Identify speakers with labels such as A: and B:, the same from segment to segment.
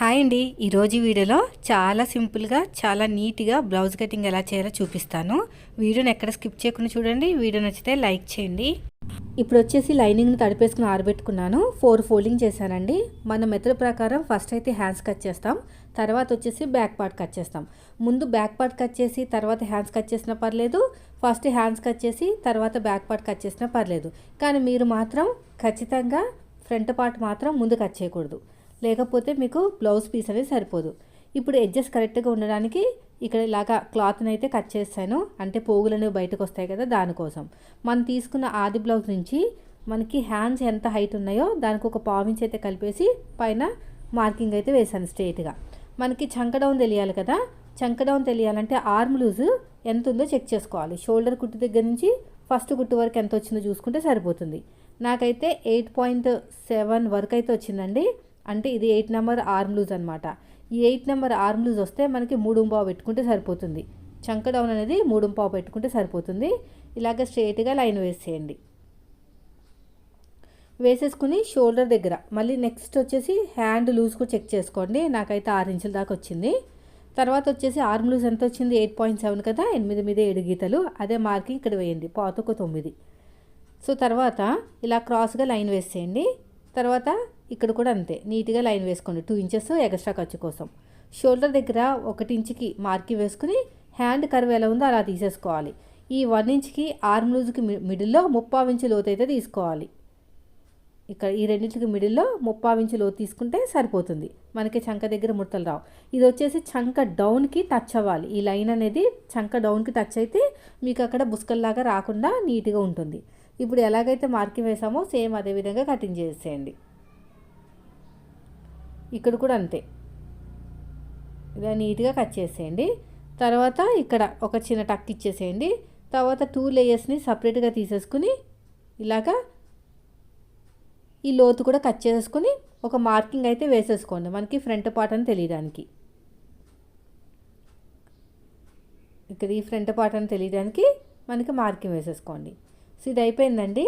A: Hi అండి. ఈరోజు వీడియోలో చాలా సింపుల్గా చాలా నీట్గా బ్లౌజ్ కటింగ్ ఎలా చేయాలో చూపిస్తాను. వీడియోని ఎక్కడ స్కిప్ చేయకుండా చూడండి. వీడియో నచ్చితే లైక్ చేయండి. ఇప్పుడు వచ్చేసి లైనింగ్ని తడిపేసుకుని ఆరబెట్టుకున్నాను. ఫోర్ ఫోల్డింగ్ చేశానండి. మన మెథడ్ ప్రకారం ఫస్ట్ అయితే హ్యాండ్స్ కట్ చేస్తాం. తర్వాత వచ్చేసి బ్యాక్ పార్ట్ కట్ చేస్తాం. ముందు బ్యాక్ పార్ట్ కట్ చేసి తర్వాత హ్యాండ్స్ కట్ చేసినా పర్లేదు. ఫస్ట్ హ్యాండ్స్ కట్ చేసి తర్వాత బ్యాక్ పార్ట్ కట్ చేసినా పర్లేదు. కానీ మీరు మాత్రం ఖచ్చితంగా ఫ్రంట్ పార్ట్ మాత్రం ముందు కట్ చేయకూడదు. లేకపోతే మీకు బ్లౌజ్ పీస్ అనేది సరిపోదు. ఇప్పుడు ఎడ్జెస్ కరెక్ట్గా ఉండడానికి ఇక్కడ ఇలాగా క్లాత్ని అయితే కట్ చేస్తాను. అంటే పోగులు అనేవి బయటకు వస్తాయి కదా దానికోసం మనం తీసుకున్న ఆది బ్లౌజ్ నుంచి మనకి హ్యాండ్స్ ఎంత హైట్ ఉన్నాయో దానికి ఒక పావించి అయితే కలిపేసి పైన మార్కింగ్ అయితే వేసాను స్ట్రేట్గా మనకి చంక డౌన్ తెలియాలి కదా. చంక డౌన్ తెలియాలంటే ఆర్మ్ లూజ్ ఎంత ఉందో చెక్ చేసుకోవాలి. షోల్డర్ కుట్టు దగ్గర నుంచి ఫస్ట్ కుట్టు వరకు ఎంత వచ్చిందో చూసుకుంటే సరిపోతుంది. నాకైతే ఎయిట్ పాయింట్ సెవెన్ వరకు అయితే వచ్చిందండి. అంటే ఇది ఎయిట్ నెంబర్ ఆర్మ్ లూజ్ అనమాట ఈ ఎయిట్ నెంబర్ ఆర్మ్ లూజ్ వస్తే మనకి మూడు పావు పెట్టుకుంటే సరిపోతుంది. చంక డౌన్ అనేది మూడు పావు పెట్టుకుంటే సరిపోతుంది. ఇలాగ స్ట్రేట్గా లైన్ వేసేయండి. వేసేసుకుని షోల్డర్ దగ్గర మళ్ళీ నెక్స్ట్ వచ్చేసి హ్యాండ్ లూజ్ కూడా చెక్ చేసుకోండి. నాకైతే ఆరు ఇంచుల దాకా వచ్చింది. తర్వాత వచ్చేసి ఆర్మ్ లూజ్ ఎంత వచ్చింది? ఎయిట్ పాయింట్ సెవెన్ కదా? ఎనిమిది మీద ఏడు గీతలు. అదే మార్కింగ్ ఇక్కడ వేయండి. పాతకు తొమ్మిది. సో తర్వాత ఇలా క్రాస్గా లైన్ వేసేయండి. తర్వాత ఇక్కడ కూడా అంతే. నీట్గా లైన్ వేసుకోండి. టూ ఇంచెస్ ఎక్స్ట్రా ఖర్చు కోసం. షోల్డర్ దగ్గర ఒకటి ఇంచుకి మార్కింగ్ వేసుకుని హ్యాండ్ కర్వ్ ఎలా ఉందో అలా తీసేసుకోవాలి. ఈ వన్ ఇంచ్కి ఆర్మ్ లూజ్కి మిడిల్లో ముప్పావు ఇంచు లోతు అయితే తీసుకోవాలి. ఇక్కడ ఈ రెండింటికి మిడిల్లో ముప్పావు ఇంచు లోతు తీసుకుంటే సరిపోతుంది. మనకి చంక దగ్గర ముడతలు రావు. ఇది వచ్చేసి చంక డౌన్కి టచ్ అవ్వాలి. ఈ లైన్ అనేది చంక డౌన్కి టచ్ అయితే మీకు అక్కడ బుస్కల్లాగా రాకుండా నీట్గా ఉంటుంది. ఇప్పుడు ఎలాగైతే మార్కింగ్ వేసామో సేమ్ అదే విధంగా కటింగ్ చేసేయండి. ఇక్కడ కూడా అంతే. ఇలా నీట్గా కట్ చేసేయండి. తర్వాత ఇక్కడ ఒక చిన్న టక్ ఇచ్చేసేయండి. తర్వాత టూ లేయర్స్ని సపరేట్గా తీసేసుకుని ఇలాగా ఈ లోతు కూడా కట్ చేసుకుని ఒక మార్కింగ్ అయితే వేసేసుకోండి. మనకి ఫ్రంట్ పార్ట్ అని తెలియడానికి. ఇక్కడ ఈ ఫ్రంట్ పార్ట్ అని తెలియడానికి మనకి మార్కింగ్ వేసేసుకోండి. సో ఇది అయిపోయిందండి.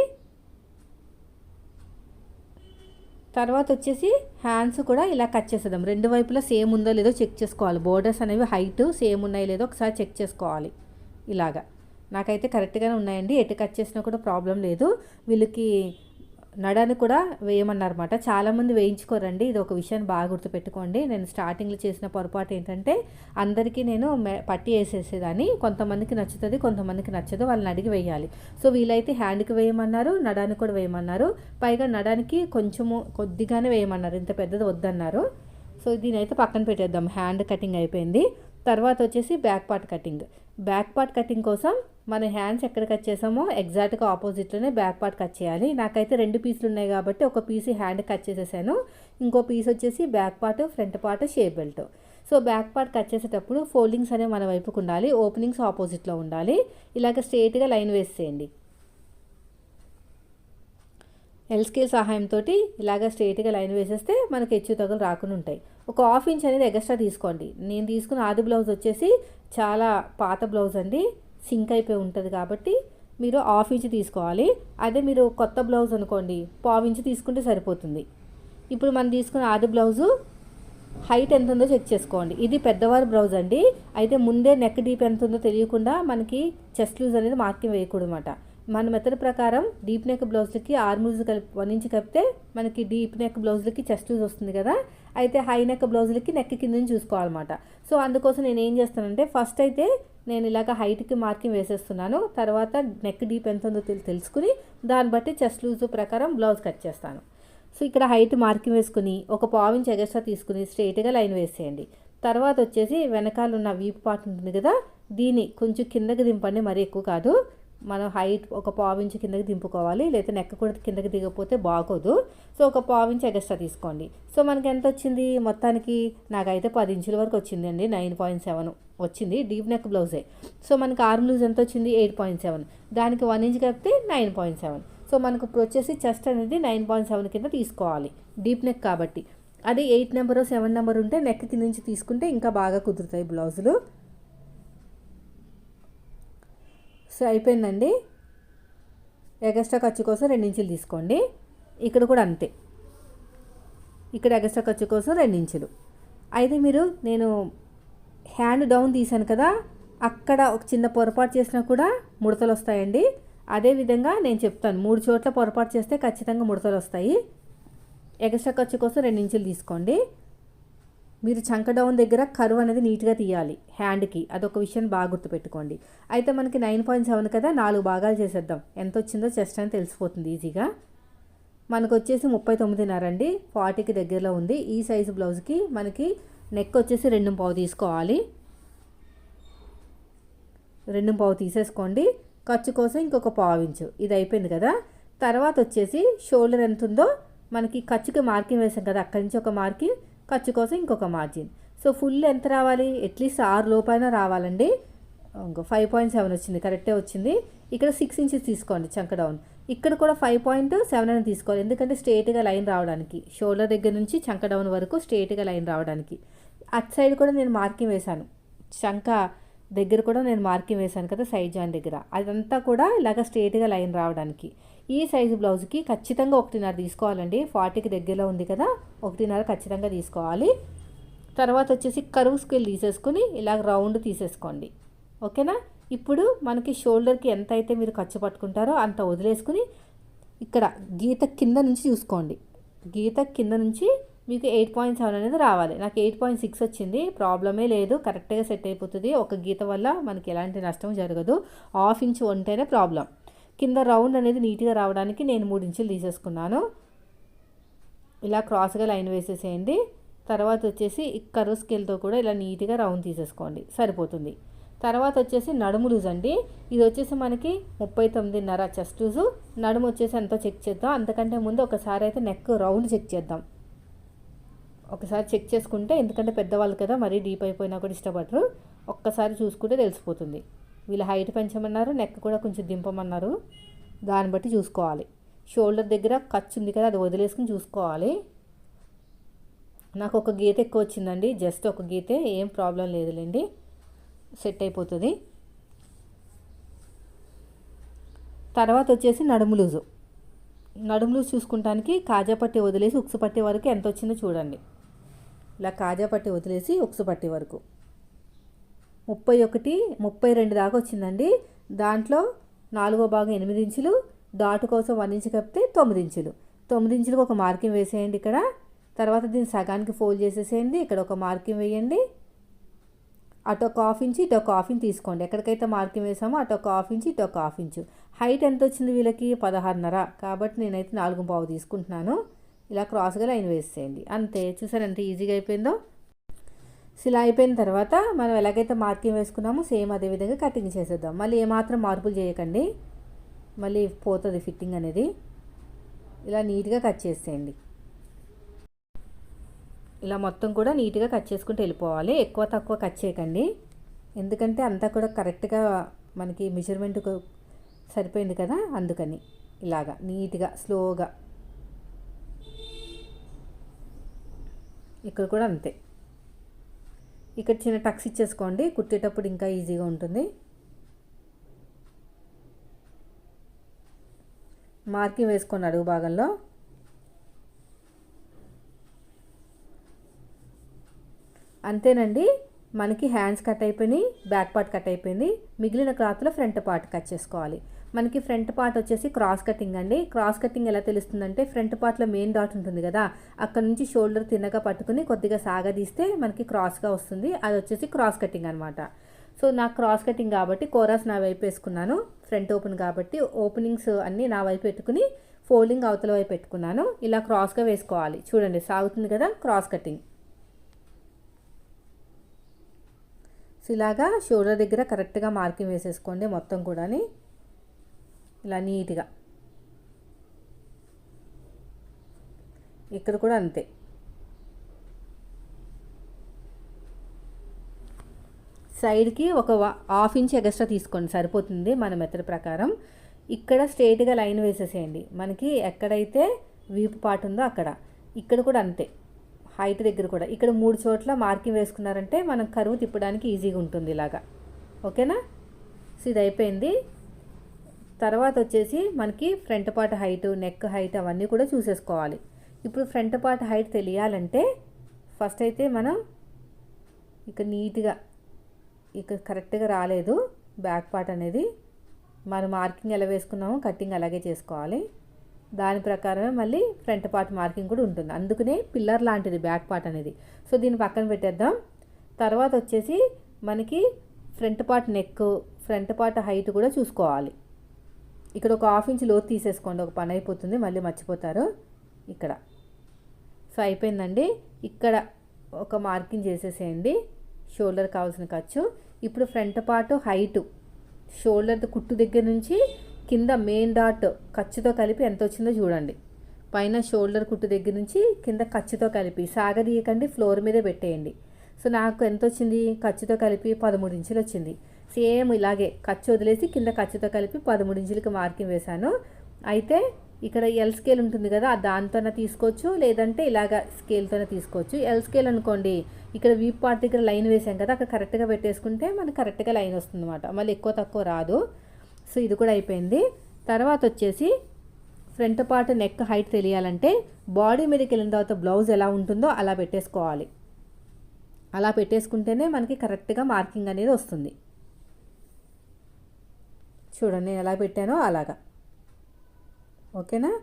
A: తర్వాత వచ్చేసి హ్యాండ్స్ కూడా ఇలా కట్ చేసేద్దాం. రెండు వైపులా సేమ్ ఉందో లేదో చెక్ చేసుకోవాలి. బోర్డర్స్ అనేవి హైట్ సేమ్ ఉన్నాయో లేదో ఒకసారి చెక్ చేసుకోవాలి. ఇలాగా. నాకైతే కరెక్ట్గానే ఉన్నాయండి. ఎటు కట్ చేసినా కూడా ప్రాబ్లం లేదు. వీళ్ళకి నడాన్ని కూడా వేయమన్నారన్నమాట. చాలామంది వేయించుకోరండి. ఇది ఒక విషయాన్ని బాగా గుర్తుపెట్టుకోండి. నేను స్టార్టింగ్లో చేసిన పొరపాటు ఏంటంటే అందరికీ నేను పట్టి వేసేసేదాన్ని. కొంతమందికి నచ్చుతుంది కొంతమందికి నచ్చదు. వాళ్ళని అడిగి వేయాలి. సో వీలైతే హ్యాండ్కి వేయమన్నారు నడానికి కూడా వేయమన్నారు. పైగా నడానికి కొంచెము కొద్దిగానే వేయమన్నారు. ఇంత పెద్దది వద్దన్నారు. సో దీని అయితే పక్కన పెట్టేద్దాం. హ్యాండ్ కటింగ్ అయిపోయింది. తర్వాత వచ్చేసి back part cutting. Back part cutting కోసం మన హ్యాండ్స్ ఎక్కడ కట్ చేసామో ఎగ్జాక్ట్గా ఆపోజిట్లోనే బ్యాక్ పార్ట్ కట్ చేయాలి. నాకైతే రెండు పీసులు ఉన్నాయి కాబట్టి ఒక పీస్ హ్యాండ్ కట్ చేసేసాను. ఇంకో పీస్ వచ్చేసి back part front part shape belt. So back part cut చేసేటప్పుడు ఫోల్డింగ్స్ అనేవి మన వైపుకు ఉండాలి. ఓపెనింగ్స్ ఆపోజిట్లో ఉండాలి. ఇలాగ స్ట్రేట్గా లైన్ వేసేయండి. ఎల్ స్కేల్ సహాయంతో ఇలాగ స్ట్రేట్గా లైన్ వేసేస్తే మనకి హెచ్చు తగులు రాకుండా ఉంటాయి. ఒక హాఫ్ ఇంచ్ అనేది ఎక్స్ట్రా తీసుకోండి. నేను తీసుకున్న ఆది బ్లౌజ్ వచ్చేసి చాలా పాత బ్లౌజ్ అండి. సింక్ అయిపోయి ఉంటుంది కాబట్టి మీరు హాఫ్ ఇంచ్ తీసుకోవాలి. అదే మీరు కొత్త బ్లౌజ్ అనుకోండి పావు ఇంచ్ తీసుకుంటే సరిపోతుంది. ఇప్పుడు మనం తీసుకున్న ఆది బ్లౌజు హైట్ ఎంత ఉందో చెక్ చేసుకోండి. ఇది పెద్దవారి బ్లౌజ్ అండి. అయితే ముందే నెక్ డీప్ ఎంత ఉందో తెలియకుండా మనకి చెస్ట్ లూజ్ అనేది మార్కింగ్ వేయకూడదు అనమాట మన మెథడ్ ప్రకారం డీప్ నెక్ బ్లౌజ్లకి ఆర్మూజ్ కలిపి వన్ ఇంచ్ కలిపితే మనకి డీప్ నెక్ బ్లౌజ్లకి చెస్ట్ లూజ్ వస్తుంది కదా. అయితే హై నెక్ బ్లౌజ్లకి నెక్ కింద నుంచి చూసుకోవాలన్నమాట. సో అందుకోసం నేను ఏం చేస్తానంటే ఫస్ట్ అయితే నేను ఇలాగ హైట్కి మార్కింగ్ వేసేస్తున్నాను. తర్వాత నెక్ డీప్ ఎంత ఉందో తెలుసుకుని దాన్ని బట్టి చెస్ట్ లూజ్ ప్రకారం బ్లౌజ్ కట్ చేస్తాను. సో ఇక్కడ హైట్ మార్కింగ్ వేసుకుని ఒక పావించ్ ఎగస్ట్రా తీసుకుని స్ట్రైట్గా లైన్ వేసేయండి. తర్వాత వచ్చేసి వెనకాల ఉన్న వీపు పార్ట్ ఉంటుంది కదా దీన్ని కొంచెం కిందకి దింపండి మరీ ఎక్కువ కాదు. మనం హైట్ ఒక పావించి కిందకి దింపుకోవాలి లేదా నెక్క కూడా కిందకి దిగకపోతే బాగోదు. సో ఒక పావించి ఎక్స్ట్రా తీసుకోండి. సో మనకి ఎంత వచ్చింది? మొత్తానికి నాకైతే పది ఇంచుల వరకు వచ్చిందండి నైన్ పాయింట్ సెవెన్ వచ్చింది డీప్ నెక్ బ్లౌజే సో మనకి ఆర్మ్ లూజ్ ఎంత వచ్చింది? ఎయిట్ పాయింట్ సెవెన్ దానికి వన్ ఇంచ్ కలిపితే నైన్ పాయింట్ సెవెన్ సో మనకు ఇప్పుడు వచ్చేసి చెస్ట్ అనేది నైన్ పాయింట్ సెవెన్ కింద తీసుకోవాలి డీప్ నెక్ కాబట్టి. అది ఎయిట్ నెంబర్ సెవెన్ నెంబర్ ఉంటే నెక్ కింద నుంచి తీసుకుంటే ఇంకా బాగా కుదురుతాయి బ్లౌజులు సో అయిపోయిందండి. ఎగస్ట్రా ఖర్చు కోసం రెండించులు తీసుకోండి. ఇక్కడ కూడా అంతే. ఇక్కడ ఎగస్ట్రా ఖర్చు కోసం రెండించులు అయితే మీరు నేను హ్యాండ్ డౌన్ తీశాను కదా అక్కడ ఒక చిన్న పొరపాటు చేసినా కూడా ముడతలు వస్తాయండి. అదేవిధంగా నేను చెప్తాను మూడు చోట్ల పొరపాటు చేస్తే ఖచ్చితంగా ముడతలు వస్తాయి. ఎగస్ట్రా ఖర్చు కోసం రెండు ఇంచులు తీసుకోండి. మీరు చంక డౌన్ దగ్గర కరువు అనేది నీట్గా తీయాలి. హ్యాండ్కి అదొక విషయం బాగా గుర్తుపెట్టుకోండి. అయితే మనకి నైన్ పాయింట్ సెవెన్ కదా నాలుగు భాగాలు చేసేద్దాం. ఎంత వచ్చిందో చెస్ట్ అని తెలిసిపోతుంది ఈజీగా. మనకు వచ్చేసి ముప్పై తొమ్మిదిన్నర అండి. ఫార్టీకి దగ్గరలో ఉంది. ఈ సైజు బ్లౌజ్కి మనకి నెక్ వచ్చేసి రెండు పావు తీసుకోవాలి. రెండు పావు తీసేసుకోండి. ఖర్చు కోసం ఇంకొక పావు ఇంచు. ఇది అయిపోయింది కదా. తర్వాత వచ్చేసి షోల్డర్ ఎంత ఉందో మనకి ఖర్చుకి మార్కింగ్ వేసాం కదా అక్కడి నుంచి ఒక మార్కింగ్ ఖర్చు కోసం ఇంకొక మార్జిన్ సో ఫుల్ ఎంత రావాలి? అట్లీస్ట్ ఆరు లోపైన రావాలండి. ఇంకో ఫైవ్ పాయింట్ సెవెన్ వచ్చింది. కరెక్టే వచ్చింది. ఇక్కడ సిక్స్ ఇంచెస్ తీసుకోండి చంక డౌన్ ఇక్కడ కూడా ఫైవ్ పాయింట్ సెవెన్ అని తీసుకోవాలి. ఎందుకంటే స్ట్రేట్గా లైన్ రావడానికి. షోల్డర్ దగ్గర నుంచి చంక డౌన్ వరకు స్ట్రేట్గా లైన్ రావడానికి. అటు సైడ్ కూడా నేను మార్కింగ్ వేశాను. చంక దగ్గర కూడా నేను మార్కింగ్ వేశాను కదా సైడ్ జాయిన్ దగ్గర. అదంతా కూడా ఇలాగ స్ట్రేట్గా లైన్ రావడానికి. ఈ సైజు బ్లౌజ్కి ఖచ్చితంగా ఒకటిన్నర తీసుకోవాలండి. ఫార్టీకి దగ్గరలో ఉంది కదా ఒకటిన్నర ఖచ్చితంగా తీసుకోవాలి. తర్వాత వచ్చేసి కరువు స్కేల్ తీసేసుకుని ఇలాగ రౌండ్ తీసేసుకోండి. ఓకేనా? ఇప్పుడు మనకి షోల్డర్కి ఎంత అయితే మీరు ఖర్చు పట్టుకుంటారో అంత వదిలేసుకుని ఇక్కడ గీత కింద నుంచి చూసుకోండి. గీత కింద నుంచి మీకు ఎయిట్ పాయింట్ సెవెన్ అనేది రావాలి. నాకు ఎయిట్ పాయింట్ సిక్స్ వచ్చింది ప్రాబ్లమే లేదు కరెక్ట్గా సెట్ అయిపోతుంది. ఒక గీత వల్ల మనకి ఎలాంటి నష్టం జరగదు. హాఫ్ ఇంచ్ ఉంటేనే ప్రాబ్లం. కింద రౌండ్ అనేది నీట్గా రావడానికి నేను మూడు ఇంచులు తీసేసుకున్నాను. ఇలా క్రాస్గా లైన్ వేసేసేయండి. తర్వాత వచ్చేసి కరువు స్కేల్తో కూడా ఇలా నీట్గా రౌండ్ తీసేసుకోండి. సరిపోతుంది. తర్వాత వచ్చేసి నడుము లూజ్ అండి. ఇది వచ్చేసి మనకి ముప్పై తొమ్మిదిన్నర చెస్ట్ లూజు. నడుము వచ్చేసి ఎంతో చెక్ చేద్దాం? అంతకంటే ముందు ఒకసారి అయితే నెక్ రౌండ్ చెక్ చేద్దాం. ఒకసారి చెక్ చేసుకుంటే ఎందుకంటే పెద్దవాళ్ళు కదా మరీ డీప్ అయిపోయినా కూడా ఇష్టపడరు. ఒక్కసారి చూసుకుంటే తెలిసిపోతుంది. వీళ్ళు హైట్ పెంచమన్నారు నెక్ కూడా కొంచెం దింపమన్నారు. దాన్ని బట్టి చూసుకోవాలి. షోల్డర్ దగ్గర ఖర్చు ఉంది కదా అది వదిలేసుకుని చూసుకోవాలి. నాకు ఒక గీత ఎక్కువ వచ్చిందండి. జస్ట్ ఒక గీతే ఏం ప్రాబ్లం లేదులేండి. సెట్ అయిపోతుంది. తర్వాత వచ్చేసి నడుము లూజు. నడుము లూజు చూసుకుంటానికి కాజా పట్టి వదిలేసి ఉక్సు పట్టే వరకు ఎంత వచ్చిందో చూడండి. ఇలా కాజా పట్టి వదిలేసి ఉక్సు పట్టే వరకు. ముప్పై ఒకటి ముప్పై రెండు దాకా వచ్చిందండి. దాంట్లో నాలుగో భాగం ఎనిమిది ఇంచులు డాటు కోసం వన్ ఇంచు కప్పితే తొమ్మిది ఇంచులు. తొమ్మిది ఇంచులకు ఒక మార్కింగ్ వేసేయండి ఇక్కడ. తర్వాత దీన్ని సగానికి ఫోల్డ్ చేసేసేయండి. ఇక్కడ ఒక మార్కింగ్ వేయండి. అటు ఒక హాఫ్ ఇంచు ఇటు ఒక హాఫ్ ఇంచు తీసుకోండి. ఎక్కడికైతే మార్కింగ్ వేసామో అటు ఒక హాఫ్ ఇంచు ఇటు ఒక హాఫ్ ఇంచు. హైట్ ఎంత వచ్చింది వీళ్ళకి? పదహారున్నర. కాబట్టి నేనైతే నాలుగు పావు తీసుకుంటున్నాను. ఇలా క్రాస్గా లైన్ వేసేయండి. అంతే. చూసారంటే ఈజీగా అయిపోయిందో? ఇలా అయిపోయిన తర్వాత మనం ఎలాగైతే మార్కింగ్ వేసుకున్నామో సేమ్ అదే విధంగా కటింగ్ చేసేద్దాం. మళ్ళీ ఏమాత్రం మార్పులు చేయకండి. మళ్ళీ పోతుంది ఫిట్టింగ్ అనేది. ఇలా నీట్గా కట్ చేసేయండి. ఇలా మొత్తం కూడా నీట్గా కట్ చేసుకుంటూ వెళ్ళిపోవాలి. ఎక్కువ తక్కువ కట్ చేయకండి. ఎందుకంటే అంతా కూడా కరెక్ట్గా మనకి మెజర్మెంట్ సరిపోయింది కదా అందుకని ఇలాగా నీట్గా స్లోగా. ఇక్కడ కూడా అంతే. ఇక్కడ చిన్న టక్స్ ఇచ్చేసుకోండి. కుట్టేటప్పుడు ఇంకా ఈజీగా ఉంటుంది. మార్కింగ్ వేసుకోండి అడుగు భాగంలో. అంతేనండి. మనకి హ్యాండ్స్ కట్ అయిపోయినాయి బ్యాక్ పార్ట్ కట్ అయిపోయింది. మిగిలిన క్లాత్లో ఫ్రంట్ పార్ట్ కట్ చేసుకోవాలి. మనకి ఫ్రంట్ పార్ట్ వచ్చేసి క్రాస్ కటింగ్ అండి. క్రాస్ కటింగ్ ఎలా తెలుస్తుందంటే ఫ్రంట్ పార్ట్లో మెయిన్ డాట్ ఉంటుంది కదా అక్కడ నుంచి షోల్డర్ తిన్నగా పట్టుకుని కొద్దిగా సాగదీస్తే మనకి క్రాస్గా వస్తుంది. అది వచ్చేసి క్రాస్ కటింగ్ అనమాట సో నాకు క్రాస్ కటింగ్ కాబట్టి కోరాస్ నా వైపు వేసుకున్నాను. ఫ్రంట్ ఓపెన్ కాబట్టి ఓపెనింగ్స్ అన్నీ నా వైపు పెట్టుకుని ఫోల్డింగ్ అవతల వైపు పెట్టుకున్నాను. ఇలా క్రాస్గా వేసుకోవాలి. చూడండి సాగుతుంది కదా క్రాస్ కటింగ్. సో ఇలాగా షోల్డర్ దగ్గర కరెక్ట్గా మార్కింగ్ వేసేసుకోండి మొత్తం కూడాని. ఇలా నీట్గా. ఇక్కడ కూడా అంతే. సైడ్కి ఒక హాఫ్ ఇంచ్ ఎగస్ట్రా తీసుకోండి సరిపోతుంది మన మెథడ్ ప్రకారం. ఇక్కడ స్ట్రేట్గా లైన్ వేసేసేయండి. మనకి ఎక్కడైతే వీపు పాటు ఉందో అక్కడ. ఇక్కడ కూడా అంతే. హైట్ దగ్గర కూడా. ఇక్కడ మూడు చోట్ల మార్కింగ్ వేసుకున్నారంటే మనం కరువు తిప్పడానికి ఈజీగా ఉంటుంది ఇలాగా. ఓకేనా? సో ఇది అయిపోయింది. తర్వాత వచ్చేసి మనకి front part height neck height అవన్నీ కూడా చూసేసుకోవాలి. ఇప్పుడు ఫ్రంట్ పార్ట్ హైట్ తెలియాలంటే ఫస్ట్ అయితే మనం ఇక నీట్గా ఇక కరెక్ట్గా రాలేదు. బ్యాక్ పార్ట్ అనేది మనం మార్కింగ్ ఎలా వేసుకున్నామో కటింగ్ అలాగే చేసుకోవాలి. దాని ప్రకారమే మళ్ళీ ఫ్రంట్ పార్ట్ మార్కింగ్ కూడా ఉంటుంది. అందుకనే పిల్లర్ లాంటిది బ్యాక్ పార్ట్ అనేది. సో దీన్ని పక్కన పెట్టేద్దాం. తర్వాత వచ్చేసి మనకి front part neck front part height కూడా చూసుకోవాలి. ఇక్కడ ఒక హాఫ్ ఇంచ్ లోతు తీసేసుకోండి ఒక పని అయిపోతుంది మళ్ళీ మర్చిపోతారు. ఇక్కడ. సో అయిపోయిందండి. ఇక్కడ ఒక మార్కింగ్ చేసేసేయండి. షోల్డర్ కావాల్సిన ఖర్చు. ఇప్పుడు ఫ్రంట్ పార్ట్ హైట్. షోల్డర్ కుట్టు దగ్గర నుంచి కింద మెయిన్ డాట్ ఖర్చుతో కలిపి ఎంత వచ్చిందో చూడండి. పైన షోల్డర్ కుట్టు దగ్గర నుంచి కింద ఖర్చుతో కలిపి సాగదీయకండి ఫ్లోర్ మీదే పెట్టేయండి. సో నాకు ఎంత వచ్చింది? ఖర్చుతో కలిపి పదమూడు ఇంచులు వచ్చింది. సేమ్ ఇలాగే ఖర్చు వదిలేసి కింద ఖర్చుతో కలిపి పదమూడు ఇంచులకి మార్కింగ్ వేశాను. అయితే ఇక్కడ ఎల్ స్కేల్ ఉంటుంది కదా దాంతోనే తీసుకోవచ్చు లేదంటే ఇలాగ స్కేల్తోనే తీసుకోవచ్చు. ఎల్ స్కేల్ అనుకోండి ఇక్కడ వీప్ పార్ట్ దగ్గర లైన్ వేసాం కదా అక్కడ కరెక్ట్గా పెట్టేసుకుంటే మనకు కరెక్ట్గా లైన్ వస్తుంది అనమాట మళ్ళీ ఎక్కువ తక్కువ రాదు. సో ఇది కూడా అయిపోయింది. తర్వాత వచ్చేసి ఫ్రంట్ పార్ట్ నెక్ హైట్ తెలియాలంటే బాడీ మీదకి వెళ్ళిన తర్వాత బ్లౌజ్ ఎలా ఉంటుందో అలా పెట్టేసుకోవాలి. అలా పెట్టేసుకుంటేనే మనకి కరెక్ట్గా మార్కింగ్ అనేది వస్తుంది. చూడండి నేను ఎలా పెట్టానో అలాగా. ఓకేనా?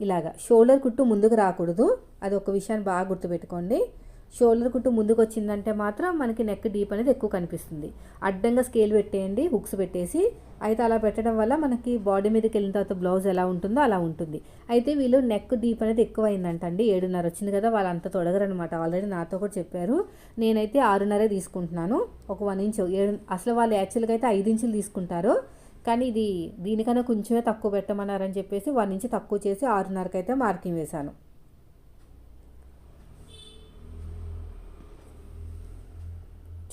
A: ఇలాగా. షోల్డర్ కుట్టు ముందుకు రాకూడదు. అది ఒక విషయాన్ని బాగా గుర్తుపెట్టుకోండి. షోల్డర్ కుట్టు ముందుకు వచ్చిందంటే మాత్రం మనకి నెక్ డీప్ అనేది ఎక్కువ కనిపిస్తుంది. అడ్డంగా స్కేల్ పెట్టేయండి హుక్స్ పెట్టేసి అయితే అలా పెట్టడం వల్ల మనకి బాడీ మీదకి వెళ్ళిన తర్వాత బ్లౌజ్ ఎలా ఉంటుందో అలా ఉంటుంది. అయితే వీళ్ళు నెక్ డీప్ అనేది ఎక్కువ అయిందంటండి ఏడున్నర వచ్చింది కదా వాళ్ళు అంత తొడగరనమాట. ఆల్రెడీ నాతో కూడా చెప్పారు. నేనైతే ఆరున్నరే తీసుకుంటున్నాను ఒక వన్ ఇంచ్ ఏడు అసలు వాళ్ళు యాక్చువల్గా అయితే ఐదు ఇంచులు తీసుకుంటారు. కానీ ఇది దీనికన్నా కొంచెమే తక్కువ పెట్టమన్నారని చెప్పేసి వన్ ఇంచ్ తక్కువ చేసి ఆరున్నరకైతే అయితే మార్కింగ్ వేశాను.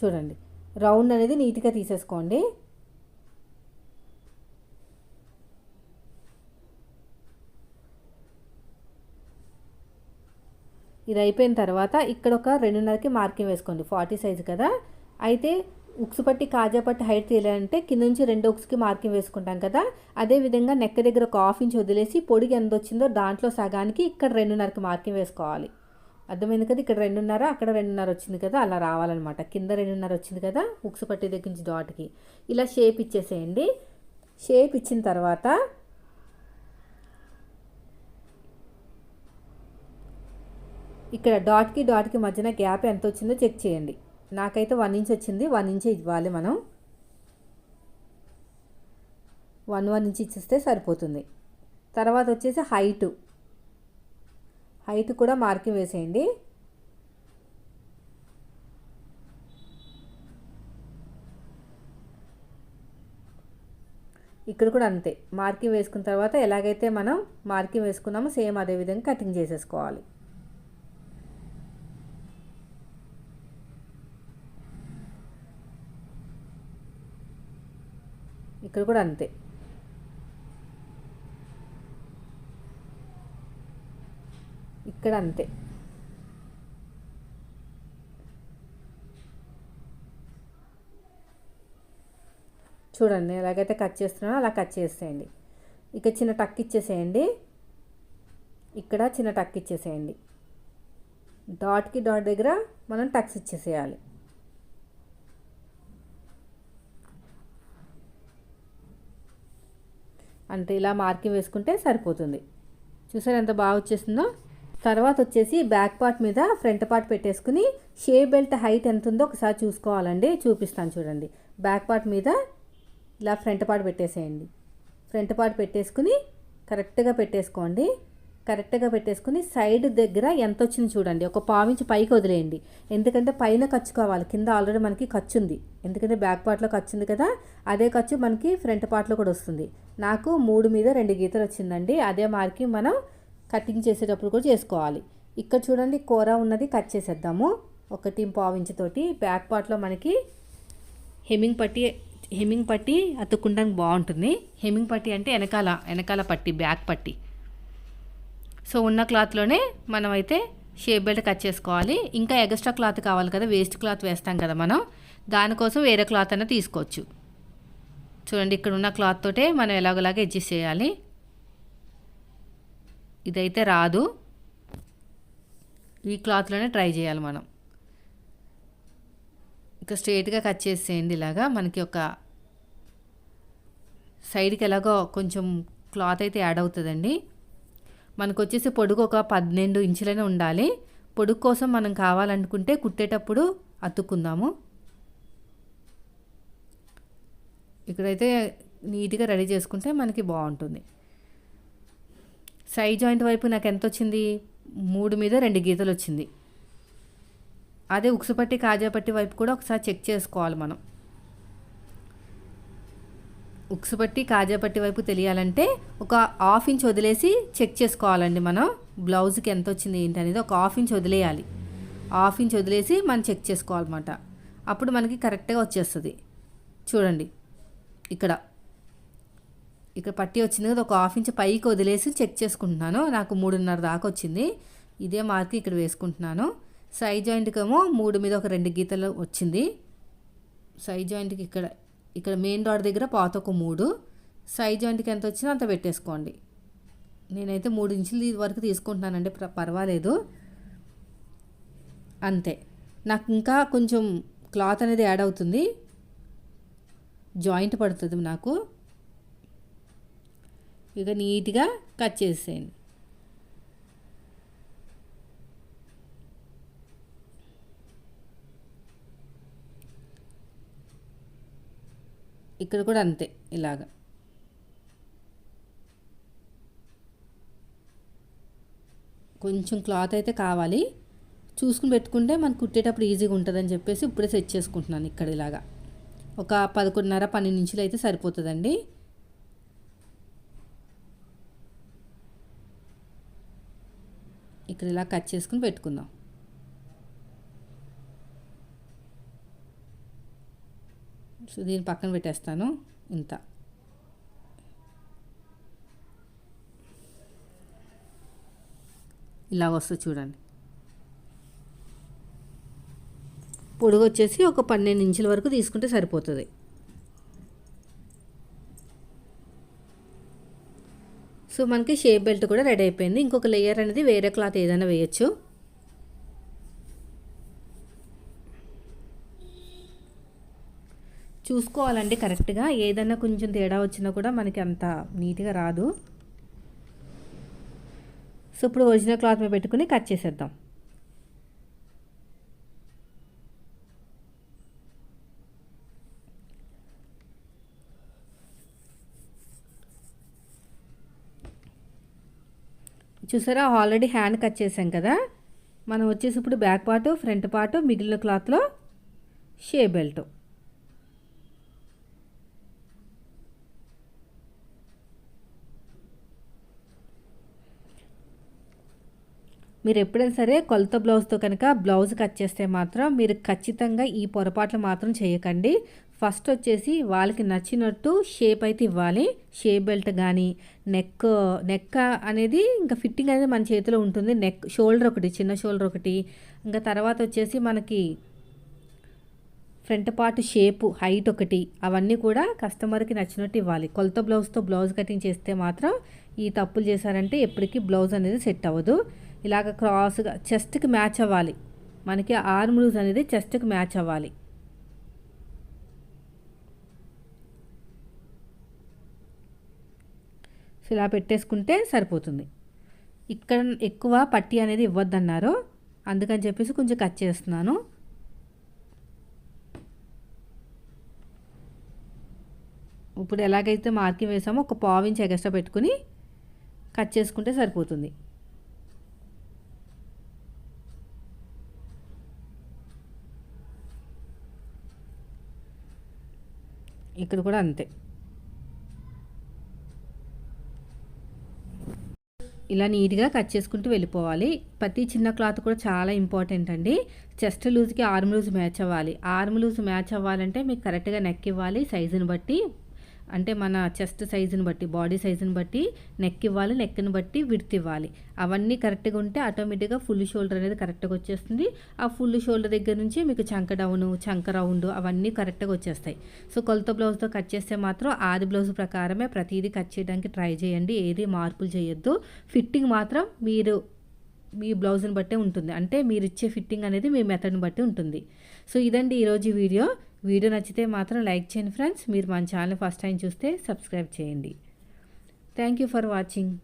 A: చూడండి. రౌండ్ అనేది నీట్గా తీసేసుకోండి. ఇది అయిపోయిన తర్వాత ఇక్కడ ఒక రెండున్నరకి మార్కింగ్ వేసుకోండి. ఫార్టీ సైజ్ కదా. అయితే ఉక్స్ పట్టి కాజా పట్టి హైట్ తీయాలంటే కింద నుంచి రెండు ఉక్స్కి మార్కింగ్ వేసుకుంటాం కదా. అదేవిధంగా నెక్క దగ్గర ఒక హాఫ్ ఇంచ్ వదిలేసి పొడిగి ఎంత వచ్చిందో దాంట్లో సగానికి ఇక్కడ రెండున్నరకి మార్కింగ్ వేసుకోవాలి. అర్థమైంది కదా? ఇక్కడ రెండున్నర అక్కడ రెండున్నర వచ్చింది కదా? అలా రావాలన్నమాట. కింద రెండున్నర వచ్చింది కదా? ఉక్స్ పట్టి దగ్గర నుంచి డాట్కి. ఇలా షేప్ ఇచ్చేసేయండి. షేప్ ఇచ్చిన తర్వాత ఇక్కడ డాట్కి డాట్కి మధ్యన గ్యాప్ ఎంత వచ్చిందో చెక్ చేయండి. నాకైతే వన్ ఇంచ్ వచ్చింది. వన్ ఇంచ్ ఇవ్వాలి మనం. వన్ వన్ ఇంచ్ ఇచ్చిస్తే సరిపోతుంది. తర్వాత వచ్చేసి హైటు. హైట్ కూడా మార్కింగ్ వేసేయండి. ఇక్కడ కూడా అంతే. మార్కింగ్ వేసుకున్న తర్వాత ఎలాగైతే మనం మార్కింగ్ వేసుకున్నామో సేమ్ అదే విధంగా కటింగ్ చేసేసుకోవాలి. ఇక్కడ కూడా అంతే. ఇక్కడ అంతే చూడండి ఎలాగైతే కట్ చేస్తున్నానో అలా కట్ చేసేయండి. ఇక చిన్న టక్ ఇచ్చేసేయండి. ఇక్కడ చిన్న టక్ ఇచ్చేసేయండి. డాట్కి డాట్ దగ్గర మనం టక్స్ ఇచ్చేసేయాలి. అంటే ఇలా మార్కింగ్ వేసుకుంటే సరిపోతుంది. చూసారు ఎంత బాగా వచ్చేసిందో? తర్వాత వచ్చేసి బ్యాక్ పార్ట్ మీద ఫ్రంట్ పార్ట్ పెట్టేసుకుని షే బెల్ట్ హైట్ ఎంత ఉందో ఒకసారి చూసుకోవాలండి. చూపిస్తాను చూడండి. బ్యాక్ పార్ట్ మీద ఇలా ఫ్రంట్ పార్ట్ పెట్టేసేయండి. ఫ్రంట్ పార్ట్ పెట్టేసుకుని కరెక్ట్గా పెట్టేసుకోండి. కరెక్ట్గా పెట్టేసుకుని సైడ్ దగ్గర ఎంత వచ్చింది చూడండి. ఒక పావించి పైకి వదిలేయండి. ఎందుకంటే పైన ఖర్చు కావాలి. కింద ఆల్రెడీ మనకి ఖర్చు ఉంది. ఎందుకంటే బ్యాక్ పార్ట్లో ఖర్చు ఉంది కదా. అదే ఖర్చు మనకి ఫ్రంట్ పార్ట్లో కూడా వస్తుంది. నాకు మూడు మీద రెండు గీతలు వచ్చిందండి. అదే మార్కి మనం కటింగ్ చేసేటప్పుడు కూడా చేసుకోవాలి. ఇక్కడ చూడండి కూర ఉన్నది కట్ చేసేద్దాము. ఒకటి పావించుతోటి బ్యాక్ పార్ట్లో మనకి హెమ్మింగ్ పట్టి హెమ్మింగ్ పట్టి అతుక్కుంటానికి బాగుంటుంది. హెమ్మింగ్ పట్టి అంటే వెనకాల వెనకాల పట్టి బ్యాక్ పట్టి. సో ఉన్న క్లాత్లోనే మనమైతే షేప్ బెల్ట్ కట్ చేసుకోవాలి. ఇంకా ఎక్స్ట్రా క్లాత్ కావాలి కదా వేస్ట్ క్లాత్ వేస్తాం కదా మనం. దానికోసం వేరే క్లాత్ అయినా తీసుకోవచ్చు. చూడండి ఇక్కడ ఉన్న క్లాత్ తోటే మనం ఎలాగోలాగా అడ్జస్ట్ చేయాలి. ఇదైతే రాదు. ఈ క్లాత్లోనే ట్రై చేయాలి మనం. ఇంకా స్ట్రేట్గా కట్ చేసేయండి ఇలాగా. మనకి ఒక సైడ్కి ఎలాగో కొంచెం క్లాత్ అయితే యాడ్ అవుతుందండి. మనకు వచ్చేసి పొడుగు ఒక పన్నెండు ఇంచులనే ఉండాలి. పొడుగు కోసం మనం కావాలనుకుంటే కుట్టేటప్పుడు అతుక్కుందాము. ఇక్కడైతే నీట్గా రెడీ చేసుకుంటే మనకి బాగుంటుంది. సైడ్ జాయింట్ వైపు నాకు ఎంత వచ్చింది మూడు మీద రెండు గీతలు వచ్చింది అదే ఉక్సుపట్టి కాజాపట్టి వైపు కూడా ఒకసారి చెక్ చేసుకోవాలి మనం. ఉక్సుపట్టి కాజాపట్టి వైపు తెలియాలంటే ఒక హాఫ్ ఇంచ్ వదిలేసి చెక్ చేసుకోవాలండి మనం. బ్లౌజ్కి ఎంత వచ్చింది ఏంటి అనేది ఒక హాఫ్ ఇంచ్ వదిలేయాలి. హాఫ్ ఇంచ్ వదిలేసి మనం చెక్ చేసుకోవాలన్నమాట. అప్పుడు మనకి కరెక్ట్గా వచ్చేస్తుంది. చూడండి. ఇక్కడ. ఇక్కడ పట్టి వచ్చింది కదా ఒక హాఫ్ ఇంచ్ పైకి వదిలేసి చెక్ చేసుకుంటున్నాను. నాకు మూడున్నర దాకా వచ్చింది. ఇదే మార్క్ ఇక్కడ వేసుకుంటున్నాను. సైడ్ జాయింట్కి ఏమో మూడు మీద ఒక రెండు గీతలు వచ్చింది. సైజ్ జాయింట్కి ఇక్కడ ఇక్కడ మెయిన్ డాట్ దగ్గర పాత ఒక మూడు. సైజ్ జాయింట్కి ఎంత వచ్చినా అంత పెట్టేసుకోండి. నేనైతే మూడు ఇంచులు వరకు తీసుకుంటున్నానండి పర్వాలేదు. అంతే. నాకు ఇంకా కొంచెం క్లాత్ అనేది యాడ్ అవుతుంది. జాయింట్ పడుతుంది నాకు. ఇక నీట్గా కట్ చేసేయండి. ఇక్కడ కూడా అంతే ఇలాగా. కొంచెం క్లాత్ అయితే కావాలి. చూసుకుని పెట్టుకుంటే మనకు కుట్టేటప్పుడు ఈజీగా ఉంటుందని చెప్పేసి ఇప్పుడే సెట్ చేసుకుంటున్నాను ఇక్కడ ఇలాగా. ఒక పదకొండున్నర పన్నెండు ఇంచులు అయితే సరిపోతుందండి. ఇక్కడ ఇలా కట్ చేసుకుని పెట్టుకుందాం. సో దీన్ని పక్కన పెట్టేస్తాను. ఇంత. ఇలా వస్తుంది చూడండి. పొడుగు వచ్చేసి ఒక పన్నెండు ఇంచుల వరకు తీసుకుంటే సరిపోతుంది. సో మనకి షేప్ బెల్ట్ కూడా రెడీ అయిపోయింది. ఇంకొక లేయర్ అనేది వేరే క్లాత్ ఏదైనా వేయచ్చు. చూసుకోవాలండి కరెక్ట్గా ఏదైనా కొంచెం తేడా వచ్చినా కూడా మనకి అంత నీట్గా రాదు. సో ఇప్పుడు ఒరిజినల్ క్లాత్ మీద పెట్టుకుని కట్ చేసేద్దాం. చూసారా? ఆల్రెడీ హ్యాండ్ కట్ చేసాం కదా? మనం వచ్చేసి ఇప్పుడు బ్యాక్ పార్ట్ ఫ్రంట్ పార్ట్ మిగిలిన క్లాత్లో షే బెల్ట్. మీరు ఎప్పుడైనా సరే కొలత బ్లౌజ్తో కనుక బ్లౌజ్ కట్ చేస్తే మాత్రం మీరు ఖచ్చితంగా ఈ పొరపాట్లు మాత్రం చేయకండి. ఫస్ట్ వచ్చేసి వాళ్ళకి నచ్చినట్టు షేప్ అయితే ఇవ్వాలి. షేప్ బెల్ట్ కానీ నెక్ నెక్ అనేది ఇంకా ఫిట్టింగ్ అనేది మన చేతిలో ఉంటుంది. నెక్ షోల్డర్ ఒకటి చిన్న షోల్డర్ ఒకటి. ఇంకా తర్వాత వచ్చేసి మనకి ఫ్రంట్ పార్ట్ షేపు హైట్ ఒకటి. అవన్నీ కూడా కస్టమర్కి నచ్చినట్టు ఇవ్వాలి. కొలత బ్లౌజ్తో బ్లౌజ్ కటింగ్ చేస్తే మాత్రం ఈ తప్పులు చేశారంటే ఎప్పటికీ బ్లౌజ్ అనేది సెట్ అవ్వదు. ఇలాగ క్రాస్గా చెస్ట్కి మ్యాచ్ అవ్వాలి. మనకి ఆర్మ్ లూజ్ అనేది చెస్ట్కి మ్యాచ్ అవ్వాలి. సో ఇలా పెట్టేసుకుంటే సరిపోతుంది. ఇక్కడ ఎక్కువ పట్టి అనేది ఇవ్వద్దన్నారు. అందుకని చెప్పేసి కొంచెం కట్ చేస్తున్నాను. ఇప్పుడు ఎలాగైతే మార్కింగ్ వేసామో ఒక పావు ఎగస్ట్రా పెట్టుకుని కట్ చేసుకుంటే సరిపోతుంది. ఇక్కడ కూడా అంతే. ఇలా నీట్గా కట్ చేసుకుంటూ వెళ్ళిపోవాలి. ప్రతి చిన్న క్లాత్ కూడా చాలా ఇంపార్టెంట్ అండి. చెస్ట్ లూజ్కి ఆర్మ్ లూజ్ మ్యాచ్ అవ్వాలి. ఆర్మ్ లూజ్ మ్యాచ్ అవ్వాలంటే మీకు కరెక్ట్గా నెక్ ఇవ్వాలి సైజుని బట్టి. అంటే మన చెస్ట్ సైజుని బట్టి బాడీ సైజుని బట్టి నెక్ ఇవ్వాలి నెక్ని బట్టి విడ్త్ ఇవ్వాలి. అవన్నీ కరెక్ట్గా ఉంటే ఆటోమేటిక్గా ఫుల్ షోల్డర్ అనేది కరెక్ట్గా వచ్చేస్తుంది. ఆ ఫుల్ షోల్డర్ దగ్గర నుంచి మీకు చంక డౌను చంక రౌండ్ అవన్నీ కరెక్ట్గా వచ్చేస్తాయి. సో కొలత బ్లౌజ్తో కట్ చేస్తే మాత్రం ఆది బ్లౌజ్ ప్రకారమే ప్రతిదీ కట్ చేయడానికి ట్రై చేయండి. ఏది మార్పులు చేయొద్దు. ఫిట్టింగ్ మాత్రం మీరు మీ బ్లౌజ్ని బట్టే ఉంటుంది. అంటే మీరు ఇచ్చే ఫిట్టింగ్ అనేది మీ మెథడ్ని బట్టి ఉంటుంది. సో ఇదండి ఈరోజు వీడియో. వీడియో నచ్చితే మాత్రం లైక్ చేయండి ఫ్రెండ్స్. మీరు మన ఛానల్ ఫస్ట్ టైం చూస్తే సబ్స్క్రైబ్ చేయండి. Thank you for watching